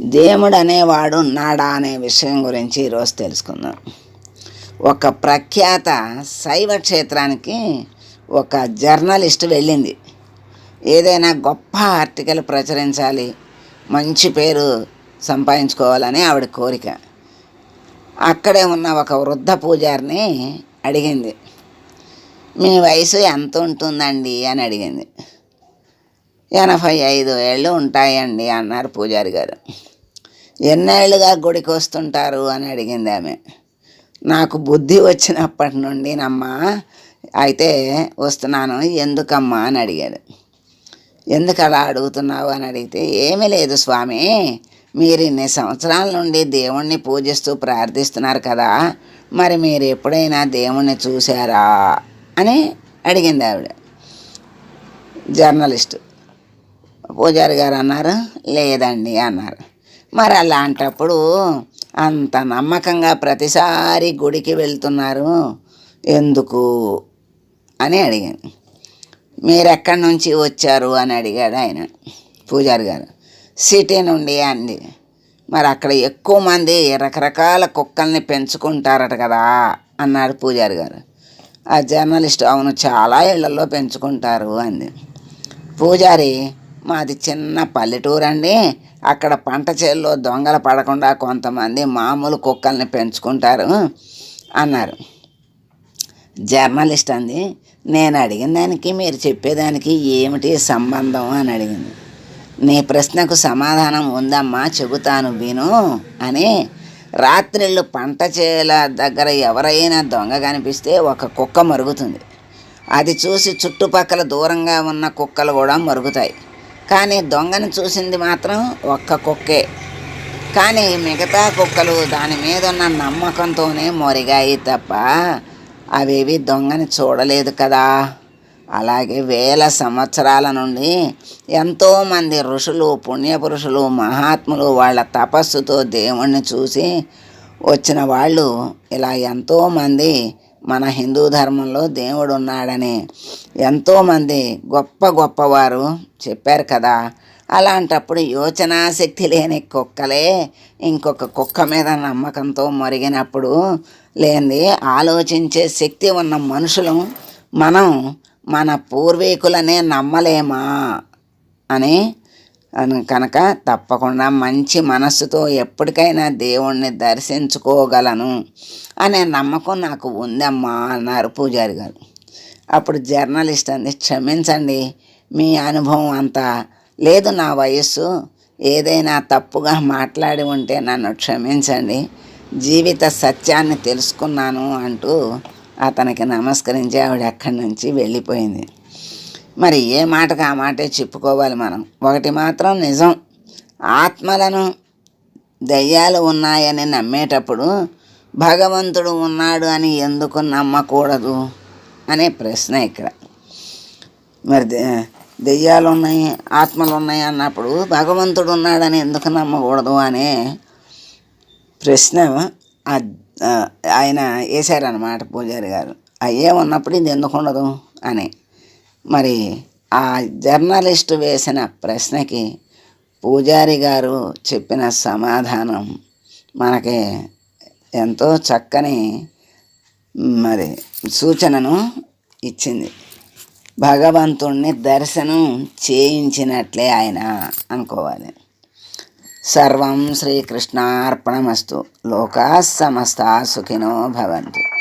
దేవుడు అనేవాడు ఉన్నాడా అనే విషయం గురించి ఈరోజు తెలుసుకుందాం. ఒక ప్రఖ్యాత శైవ క్షేత్రానికి ఒక జర్నలిస్ట్ వెళ్ళింది. ఏదైనా గొప్ప ఆర్టికల్ ప్రచురించాలి మంచి పేరు సంపాదించుకోవాలని ఆవిడ కోరిక. అక్కడే ఉన్న ఒక వృద్ధ పూజారిని అడిగింది. మీ వయసు ఎంత ఉంటుందండి అని అడిగింది. ఎనభై ఐదు ఏళ్ళు ఉంటాయండి అన్నారు పూజారి గారు. ఎన్నేళ్ళుగా గుడికి వస్తుంటారు అని అడిగింది ఆమె. నాకు బుద్ధి వచ్చినప్పటి నుండి నమ్మా అయితే వస్తున్నాను. ఎందుకమ్మా అని అడిగారు. ఎందుకు అలా అడుగుతున్నావు అని అడిగితే ఏమీ లేదు స్వామి మీరు ఇన్ని సంవత్సరాల నుండి దేవుణ్ణి పూజిస్తూ ప్రార్థిస్తున్నారు కదా మరి మీరు ఎప్పుడైనా దేవుణ్ణి చూశారా అని అడిగింది ఆవిడ. జర్నలిస్టు. పూజారి గారు అన్నారు లేదండి అన్నారు. మరి అలాంటప్పుడు అంత నమ్మకంగా ప్రతిసారి గుడికి వెళ్తున్నారు. ఎందుకు? అని అడిగాను. మీరు ఎక్కడి నుంచి వచ్చారు? అని అడిగాడు ఆయన పూజారి గారు. సిటీ నుండి అంది మరి అక్కడ ఎక్కువ మంది రకరకాల కుక్కల్ని పెంచుకుంటారట కదా అన్నాడు పూజారి గారు. ఆ జర్నలిస్ట్ అవును చాలా ఇళ్ళలో పెంచుకుంటారు అంది. పూజారి మాది చిన్న పల్లెటూరు అండి అక్కడ పంట చేల్లో దొంగలు పడకుండా కొంతమంది మామూలు కుక్కల్ని పెంచుకుంటారు అన్నారు. జర్నలిస్ట్ అంది నేను అడిగిన దానికి మీరు చెప్పేదానికి ఏమిటి సంబంధం? అని అడిగింది. నీ ప్రశ్నకు సమాధానం ఉందమ్మా చెబుతాను విను అని. రాత్రిళ్ళు పంట చేల దగ్గర ఎవరైనా దొంగ కనిపిస్తే ఒక కుక్క మరుగుతుంది. అది చూసి చుట్టుపక్కల దూరంగా ఉన్న కుక్కలు కూడా మరుగుతాయి. కానీ దొంగను చూసింది మాత్రం ఒక్క కుక్కే. కానీ మిగతా కుక్కలు దాని మీద ఉన్న నమ్మకంతోనే మొరిగాయి తప్ప అవేవి దొంగని చూడలేదు కదా. అలాగే వేల సంవత్సరాల నుండి ఎంతోమంది ఋషులు పుణ్యపురుషులు మహాత్ములు వాళ్ళ తపస్సుతో దేవుణ్ణి చూసి వచ్చిన వాళ్ళు ఇలా ఎంతోమంది మన హిందూ ధర్మంలో దేవుడు ఉన్నాడని ఎంతోమంది గొప్ప గొప్పవారు చెప్పారు కదా. అలాంటప్పుడు యోచనా శక్తి లేని కుక్కలే ఇంకొక కుక్క మీద నమ్మకంతో మరిగినప్పుడు లేని ఆలోచించే శక్తి ఉన్న మనుషులు మనం మన పూర్వీకులనే నమ్మలేమా అని కనుక తప్పకుండా మంచి మనస్సుతో ఎప్పటికైనా దేవుణ్ణి దర్శించుకోగలను అనే నమ్మకం నాకు ఉందమ్మా అన్నారు పూజారి గారు. అప్పుడు జర్నలిస్ట్ అంది క్షమించండి మీ అనుభవం అంతా లేదు నా వయస్సు. ఏదైనా తప్పుగా మాట్లాడి ఉంటే నన్ను క్షమించండి. జీవిత సత్యాన్ని తెలుసుకున్నాను అంటూ అతనికి నమస్కరించి ఆవిడ అక్కడి నుంచి వెళ్ళిపోయింది. మరి ఏ మాటకు ఆ మాటే చెప్పుకోవాలి మనం. ఒకటి మాత్రం నిజం. ఆత్మలను దయ్యాలు ఉన్నాయని నమ్మేటప్పుడు భగవంతుడు ఉన్నాడు అని ఎందుకు నమ్మకూడదు అనే ప్రశ్న ఇక్కడ. మరి దెయ్యాలు ఉన్నాయి ఆత్మలు ఉన్నాయి అన్నప్పుడు భగవంతుడు ఉన్నాడని ఎందుకు నమ్మకూడదు అనే ప్రశ్న ఆయన వేశారనమాట పూజారి గారు. అయ్యే ఉన్నప్పుడు ఇది ఎందుకు ఉండదు అని. మరి ఆ జర్నలిస్ట్ వేసిన ప్రశ్నకి పూజారి గారు చెప్పిన సమాధానం మనకి ఎంతో చక్కని మరి సూచనను ఇచ్చింది. భగవంతుణ్ణి దర్శనం చేయించినట్లే ఆయన అనుకోవాలి. సర్వం శ్రీకృష్ణార్పణమస్తు. లోకా సమస్త సుఖినో భవంతు.